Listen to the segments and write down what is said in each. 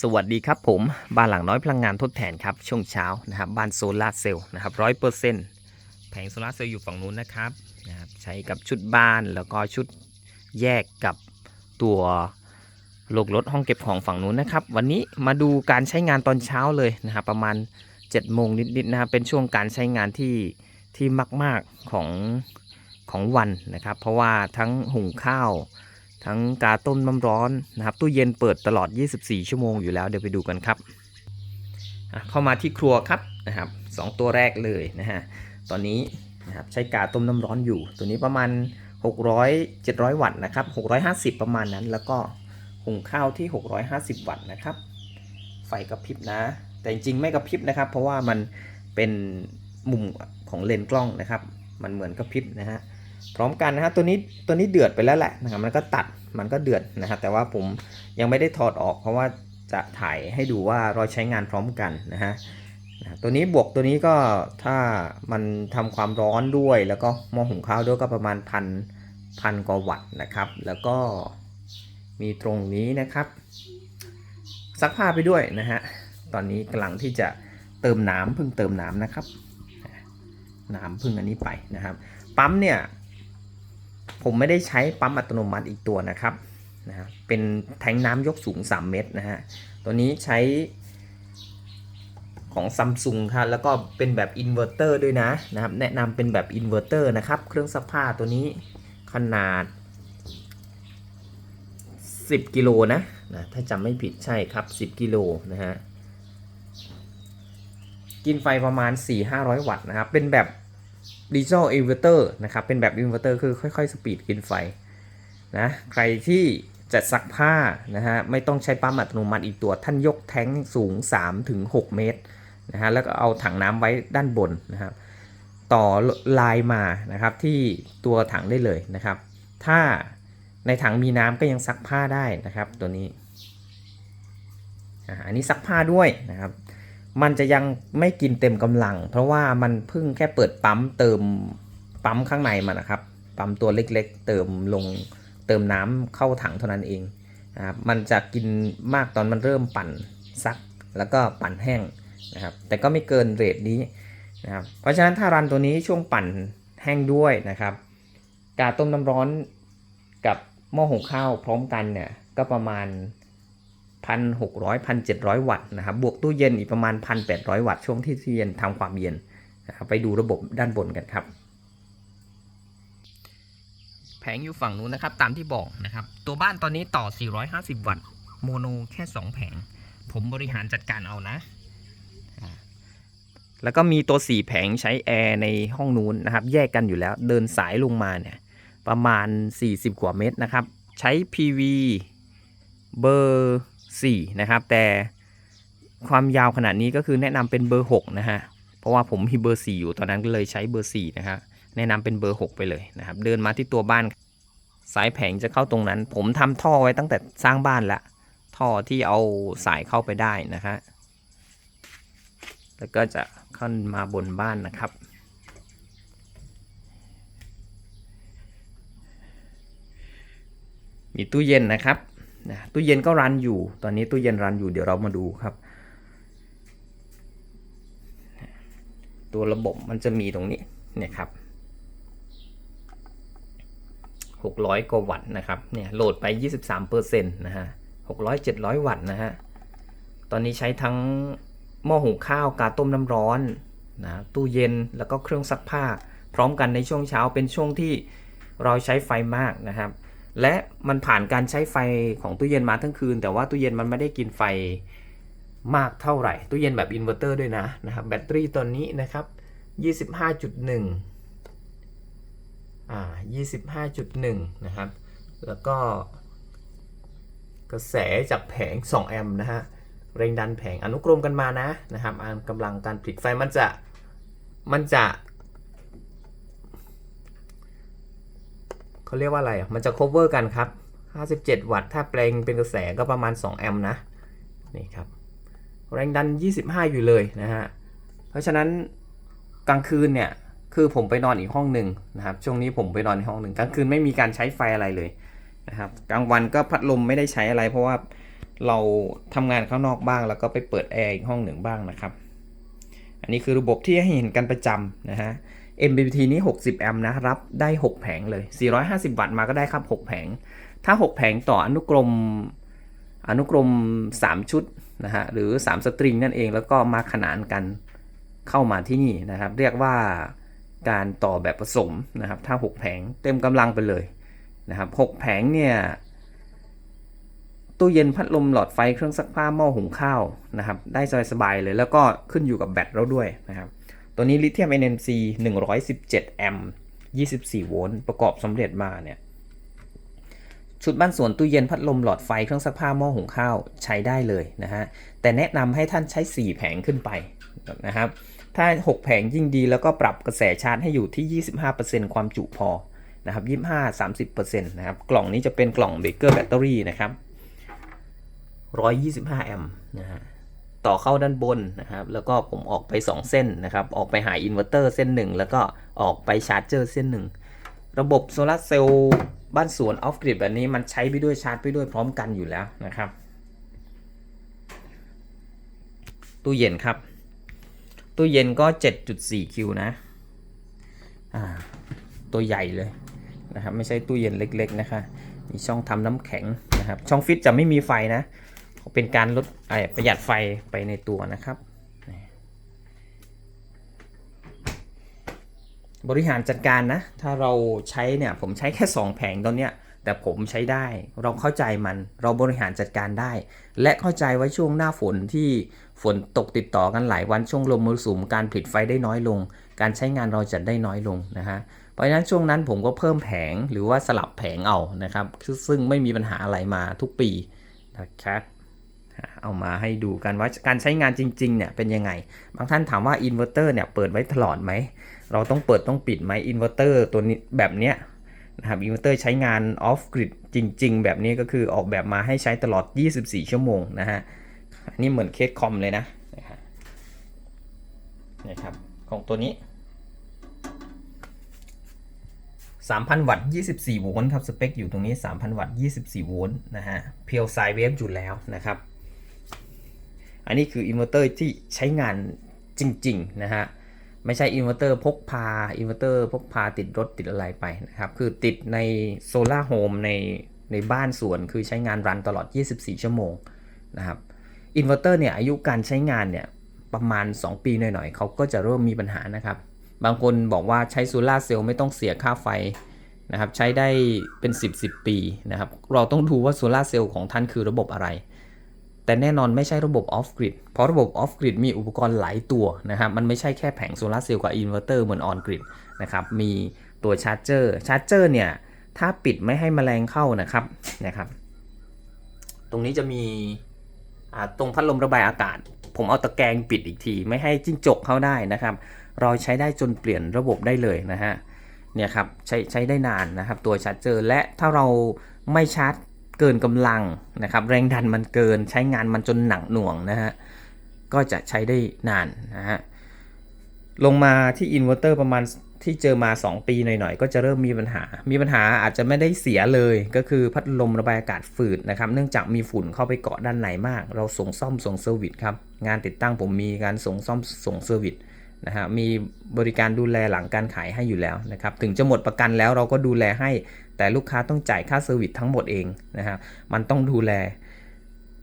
สวัสดีครับผม บ้านหลังน้อยพลังงานทดแทนครับ ช่วงเช้านะครับบ้านโซลาร์เซลล์นะครับร้อยเปอร์เซ็นต์แผงโซลาร์เซลล์อยู่ฝั่งนู้นนะครับนะครับใช้กับชุดบ้านแล้วก็ชุดแยกกับตัวโลกรถห้องเก็บของฝั่งนู้นนะครับ วันนี้มาดูการใช้งานตอนเช้าเลยนะครับประมาณ7จ็ดโมงนิดๆนะครับเป็นช่วงการใช้งานที่ที่มากๆของของวันนะครับ เพราะว่าทั้งหุงข้าว ทั้งกาต้มน้ำร้อนนะครับตู้เย็นเปิดตลอด 24 ชั่วโมงอยู่แล้วเดี๋ยวไปดูกันครับเข้ามาที่ครัวครับนะครับสองตัวแรกเลยนะฮะตอนนี้นะครับใช้กาต้มน้ำร้อนอยู่ ตัวนี้ประมาณ 600 700 วัตต์นะครับ650 ประมาณนั้น แล้วก็หุงข้าวที่ 650 วัตต์นะครับ ไฟกระพริบนะ แต่จริงๆไม่กระพริบนะครับ เพราะว่ามันเป็นมุมของเลนส์กล้องนะครับ มันเหมือนกระพริบนะฮะ พร้อมกันนะฮะตัวนี้ตัวนี้เดือดไปแล้วแหละนะครับมันก็ตัดมันก็เดือดนะครับแต่ว่าผมยังไม่ได้ถอดออก เพราะว่าจะถ่ายให้ดูว่าเราใช้งานพร้อมกันนะฮะตัวนี้บวกตัวนี้ก็ถ้ามันทำความร้อนด้วยแล้วก็หม้อหุงข้าวด้วยก็ประมาณพันพันกว่าวัตต์นะครับ แล้วก็มีตรงนี้นะครับ ซักผ้าไปด้วยนะฮะตอนนี้กำลังที่จะเติมน้ำเพิ่งเติมน้ำนะครับ น้ำเพิ่งอันนี้ไปนะครับ ปั๊มเนี่ย ผมไม่ได้ใช้ปั๊มอัตโนมัติอีกตัวนะครับนะฮะเป็นแทงน้ำยกสูง 3 เมตรนะฮะตัวนี้ใช้ของซัมซุงครับแล้วก็เป็นแบบอินเวอร์เตอร์ด้วยนะนะครับ แนะนำเป็นแบบอินเวอร์เตอร์นะครับ เครื่องซักผ้าตัวนี้ขนาด 10 กิโลนะนะถ้าจำไม่ผิดใช่ครับ 10 กิโลนะฮะกินไฟประมาณ 4-500 วัตต์นะครับ เป็นแบบ ดิจิ t a ลอินเวอร์เตอร์นะครับ เป็นแบบอินเวอร์เตอร์คือค่อยๆ สปีดกินไฟนะ ใครที่จะซักผ้านะฮะ ไม่ต้องใช้ปั๊มอัตโนมัติอีกตัว ท่านยกแท้งสูง 3-6 เมตรนะฮะ แล้วก็เอาถังน้ำไว้ด้านบนนะครับ ต่อลายมานะครับที่ตัวถังได้เลยนะครับ ถ้าในถังมีน้ำก็ยังซักผ้าได้นะครับตัวนี้อันนี้ซักผ้าด้วยนะครับ มันจะยังไม่กินเต็มกำลัง เพราะว่ามันเพิ่งแค่เปิดปั๊มเติมปั๊มข้างในมันนะครับ ปั๊มตัวเล็กๆ เติมลงเติมน้ำเข้าถังเท่านั้นเองนะครับมันจะกินมากตอนมันเริ่มปั่นซัก แล้วก็ปั่นแห้งนะครับ แต่ก็ไม่เกินเรทนี้นะครับ เพราะฉะนั้นถ้ารันตัวนี้ช่วงปั่นแห้งด้วยนะครับ กาต้มน้ำร้อนกับหม้อหุงข้าวพร้อมกันเนี่ยก็ประมาณ 1,600 1,700 วัตต์นะครับบวกตู้เย็นอีกประมาณ 1,800 วัตต์ช่วงที่ตู้เย็นทำความเย็นนะครับไปดูระบบด้านบนกันครับ แผงอยู่ฝั่งนู้นนะครับตามที่บอกนะครับ ตัวบ้านตอนนี้ต่อ 450 วัตต์โมโนแค่ 2 แผง ผมบริหารจัดการเอานะอ่าแล้วก็มีตัว 4 แผงใช้แอร์ในห้องนู้นนะครับ แยกกันอยู่แล้วเดินสายลงมาเนี่ยประมาณ 40 กว่าเมตรนะครับ ใช้ PV เบอร์ 4 นะครับ แต่ความยาวขนาดนี้ก็คือแนะนำเป็นเบอร์ 6 นะฮะ เพราะว่าผมมีเบอร์ 4 อยู่ตอนนั้นก็เลยใช้เบอร์ 4 นะฮะ แนะนำเป็นเบอร์ 6 ไปเลยนะครับ เดินมาที่ตัวบ้าน สายแผงจะเข้าตรงนั้น ผมทำท่อไว้ตั้งแต่สร้างบ้านละ ท่อที่เอาสายเข้าไปได้นะฮะ แล้วก็จะขึ้นมาบนบ้านนะครับมีตู้เย็นนะครับ นะตู้เย็นก็รันอยู่ ตอนนี้ตู้เย็นรันอยู่เดี๋ยวเรามาดูครับ ตัวระบบมันจะมีตรงนี้เนี่ยครับ600 กว่าวัตต์นะครับเนี่ยโหลดไป 23%นะฮะ600 700 วัตต์นะฮะตอนนี้ใช้ทั้งหม้อหุงข้าวกาต้มน้ำร้อนนะตู้เย็นแล้วก็เครื่องซักผ้า พร้อมกันในช่วงเช้าเป็นช่วงที่เราใช้ไฟมากนะครับ และมันผ่านการใช้ไฟของตู้เย็นมาทั้งคืน แต่ว่าตู้เย็นมันไม่ได้กินไฟมากเท่าไหร่ ตู้เย็นแบบอินเวอร์เตอร์ด้วยนะนะครับแบตเตอรี่ตัวนี้นะครับ 25.1อ่า25.1 นะครับ แล้วก็ กระแสจากแผง 2 แอมป์นะฮะแรงดันแผงอนุกรมกันมานะนะครับกำลังการผลิตไฟมันจะมันจะ เขาเรียกว่าอะไรมันจะ cover กันครับ 57 วัตต์ ถ้าแปลงเป็นกระแสก็ประมาณ 2 แอมป์นะ นี่ครับ แรงดัน 25 อยู่เลยนะฮะ เพราะฉะนั้นกลางคืนเนี่ย คือผมไปนอนอีกห้องหนึ่งนะครับ ช่วงนี้ผมไปนอนในห้องหนึ่งกลางคืนไม่มีการใช้ไฟอะไรเลยนะครับ กลางวันก็พัดลมไม่ได้ใช้อะไร เพราะว่าเราทำงานข้างนอกบ้างแล้วก็ไปเปิดแอร์อีกห้องหนึ่งบ้างนะครับ อันนี้คือระบบที่ให้เห็นกันประจำนะฮะ MPT นี้ 60 แอมป์นะรับได้ 6 แผงเลย 450 วัตต์มาก็ได้ครับ 6 แผง ถ้า 6 แผงต่ออนุกรม อนุกรม 3 ชุดนะฮะ หรือ 3 สตริงนั่นเอง แล้วก็มาขนานกันเข้ามาที่นี่นะครับ เรียกว่าการต่อแบบผสมนะครับ ถ้า 6 แผงเต็มกำลังไปเลยนะครับ 6 แผงเนี่ย ตู้เย็นพัดลมหลอดไฟเครื่องซักผ้าหม้อหุงข้าวนะครับ ได้สบายๆเลย แล้วก็ขึ้นอยู่กับแบตเราด้วยนะครับ ตัวนี้ลิเธียม NMC 117 แอมป์ 24 โวลต์ ประกอบสำเร็จมาเนี่ย ชุดบ้านสวนตู้เย็นพัดลมหลอดไฟเครื่องซักผ้าหม้อหุงข้าวใช้ได้เลยนะฮะ แต่แนะนำให้ท่านใช้ 4 แผงขึ้นไปนะครับ ถ้า 6 แผงยิ่งดีแล้วก็ปรับกระแสชาร์จให้อยู่ที่ 25%ความจุพอ นะครับ 25-30%นะครับ กล่องนี้จะเป็นกล่องเบเกอร์แบตเตอรี่นะครับ 125 แอมป์นะฮะ ต่อเข้าด้านบนนะครับ แล้วก็ผมออกไป 2 เส้นนะครับ ออกไปหาอินเวอร์เตอร์เส้นหนึ่งแล้วก็ออกไปชาร์จเจอร์เส้นหนึ่งระบบโซลาร์เซลล์บ้านสวนออฟกริดแบบนี้มันใช้ไปด้วยชาร์จไปด้วยพร้อมกันอยู่แล้วนะครับ ตู้เย็นครับ ตู้เย็นก็ 7.4 คิวนะตัวใหญ่เลยนะครับ ไม่ใช่ตู้เย็นเล็ก ๆ นะคะ มีช่องทำน้ำแข็งนะครับ ช่องฟิตจะไม่มีไฟนะ เป็นการลดประหยัดไฟไปในตัวนะครับ บริหารจัดการนะ ถ้าเราใช้เนี่ยผมใช้แค่ 2 แผงตอนเนี้ยแต่ผมใช้ได้เราเข้าใจมันเราบริหารจัดการได้ และเข้าใจไว้ช่วงหน้าฝนที่ฝนตกติดต่อกันหลายวันช่วงลมมรสุมการผลิตไฟได้น้อยลง การใช้งานเราจะได้น้อยลงนะฮะเพราะฉะนั้นช่วงนั้นผมก็เพิ่มแผงหรือว่าสลับแผงเอานะครับซึ่งไม่มีปัญหาอะไรมาทุกปีนะครับ เอามาให้ดูกันว่าการใช้งานจริงๆเนี่ยเป็นยังไง บางท่านถามว่าอินเวอร์เตอร์เนี่ยเปิดไว้ตลอดไหม เราต้องเปิดต้องปิดไหมอินเวอร์เตอร์ตัวนี้แบบเนี้ยนะครับอินเวอร์เตอร์ใช้งานออฟกริดจริง ๆ แบบนี้ก็คือออกแบบมาให้ใช้ตลอด 24 ชั่วโมงนะฮะอันนี่เหมือนเคสคอมเลยนะนะครับนะครับของตัวนี้ 3,000 วัตต์ 24 โวลต์ครับ สเปคอยู่ตรงนี้ 3,000 วัตต์ 24 โวลต์นะฮะ เพียวไซเวฟอยู่แล้วนะครับ อันนี้คืออินเวอร์เตอร์ที่ใช้งานจริงๆนะฮะไม่ใช่อินเวอร์เตอร์พกพาอินเวอร์เตอร์พกพาติดรถติดอะไรไปนะครับคือติดในโซลาร์โฮมในในบ้านสวนคือใช้งานรันตลอด 24 ชั่วโมงนะครับอินเวอร์เตอร์เนี่ยอายุการใช้งานเนี่ยประมาณ 2 ปีหน่อยๆเขาก็จะเริ่มมีปัญหานะครับ บางคนบอกว่าใช้โซลาร์เซลล์ไม่ต้องเสียค่าไฟนะครับใช้ได้เป็น 10 10 ปีนะครับเราต้องดูว่าโซลาร์เซลล์ของท่านคือระบบอะไร แต่แน่นอนไม่ใช่ระบบออฟกริดเพราะระบบออฟกริดมีอุปกรณ์หลายตัวนะครับมันไม่ใช่แค่แผงโซลาร์เซลล์กับอินเวอร์เตอร์เหมือนออนกริดนะครับมีตัวชาร์จเจอร์ชาร์จเจอร์เนี่ยถ้าปิดไม่ให้มแมลงเข้านะครับนะครับ ตรงนี้จะมีตรงพัดลมระบายอากาศ ผมเอาตะแกรงปิดอีกที ไม่ให้จิ้งจกเข้าได้นะครับ เราใช้ได้จนเปลี่ยนระบบได้เลยนะฮะเนี่ยครับใช้ใช้ได้นานนะครับตัวชาร์จเจอร์และถ้าเราไม่ชาร์จ เกินกำลังนะครับ แรงดันมันเกินใช้งานมันจนหนักหน่วงนะฮะก็จะใช้ได้นานนะฮะลงมาที่อินเวอร์เตอร์ประมาณที่เจอมา 2 ปีหน่อยๆ ก็จะเริ่มมีปัญหา มีปัญหาอาจจะไม่ได้เสียเลย ก็คือพัดลมระบายอากาศฝืดนะครับ เนื่องจากมีฝุ่นเข้าไปเกาะด้านในมาก เราส่งซ่อมส่งเซอร์วิสครับ งานติดตั้งผมมีการส่งซ่อมส่งเซอร์วิสนะฮะ มีบริการดูแลหลังการขายให้อยู่แล้วนะครับ ถึงจะหมดประกันแล้วเราก็ดูแลให้ แต่ลูกค้าต้องจ่ายค่าเซอร์วิสทั้งหมดเองนะฮะมันต้องดูแล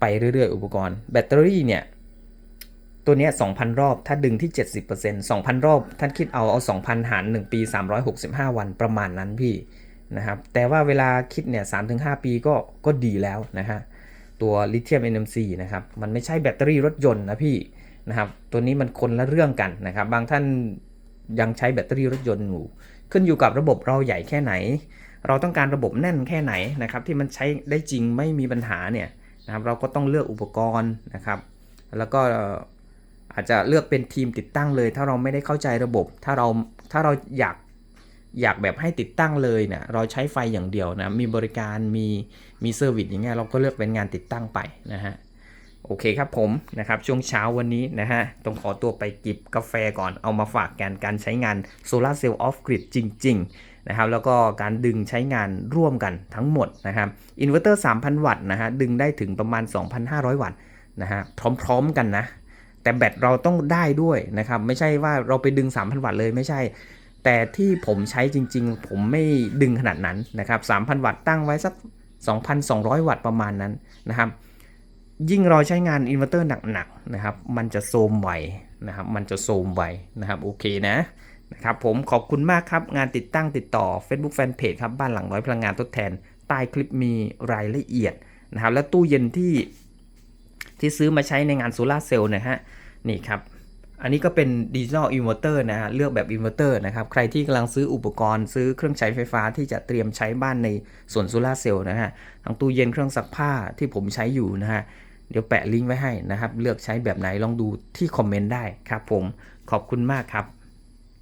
ไปเรื่อยๆ อุปกรณ์ แบตเตอรี่เนี่ย ตัวนี้2,000 รอบถ้าดึงที่ 70% 2,000 รอบ ท่านคิดเอาเอา 2,000 หาร 1 ปี 365 วันประมาณนั้นพี่นะครับแต่ว่าเวลาคิดเนี่ย3-5ปีก็ก็ดีแล้วนะฮะตัวลิเธียม NMC นะครับมันไม่ใช่แบตเตอรี่รถยนต์นะพี่นะครับตัวนี้มันคนละเรื่องกันนะครับบางท่านยังใช้แบตเตอรี่รถยนต์อยู่ขึ้นอยู่กับระบบเราใหญ่แค่ไหน เราต้องการระบบแน่นแค่ไหนนะครับที่มันใช้ได้จริงไม่มีปัญหาเนี่ยนะครับเราก็ต้องเลือกอุปกรณ์นะครับ แล้วก็อาจจะเลือกเป็นทีมติดตั้งเลย ถ้าเราไม่ได้เข้าใจระบบ ถ้าเราถ้าเราอยากอยากแบบให้ติดตั้งเลยเนี่ยเราใช้ไฟอย่างเดียวนะมีบริการมีมีเซอร์วิสอย่างเงี้ยเราก็เลือกเป็นงานติดตั้งไปนะฮะโอเคครับผมนะครับช่วงเช้าวันนี้นะฮะต้องขอตัวไปจิบกาแฟก่อนเอามาฝากกันการใช้งานโซลาร์เซลล์ออฟกริดจริง ๆ นะครับแล้วก็การดึงใช้งานร่วมกันทั้งหมดนะครับอินเวอร์เตอร์ 3,000 วัตต์นะฮะดึงได้ถึงประมาณ 2,500 วัตต์นะฮะพร้อมๆกันนะ แต่แบตเราต้องได้ด้วยนะครับไม่ใช่ว่าเราไปดึง 3,000 วัตต์เลยไม่ใช่ แต่ที่ผมใช้จริงๆ ผมไม่ดึงขนาดนั้นนะครับ3,000 วัตต์ตั้งไว้สัก 2,200 วัตต์ประมาณนั้นนะครับยิ่งเราใช้งานอินเวอร์เตอร์หนักๆนะครับมันจะโซมไวนะครับมันจะโซมไวนะครับโอเคนะ นะครับผมขอบคุณมากครับ งานติดตั้งติดต่อ Facebook Fanpage ครับ บ้านหลังน้อยพลังงานทดแทน ใต้คลิปมีรายละเอียดนะครับและตู้เย็นที่ที่ซื้อมาใช้ในงานโซลาร์เซลล์นะฮะนี่ครับอันนี้ก็เป็นดิจิ t a ลอินเวอร์เตอร์นะฮะเลือกแบบอินเวอร์เตอร์นะครับใครที่กำลังซื้ออุปกรณ์ซื้อเครื่องใช้ไฟฟ้าที่จะเตรียมใช้บ้านในส่วนโซลาร์เซลล์นะฮะทั้งตู้เย็นเครื่องซักผ้าที่ผมใช้อยู่นะฮะเดี๋ยวแปะลิงก์ไว้ให้นะครับ เลือกใช้แบบไหนลองดูที่คอมเมนต์ได้ครับผมขอบคุณมากครับ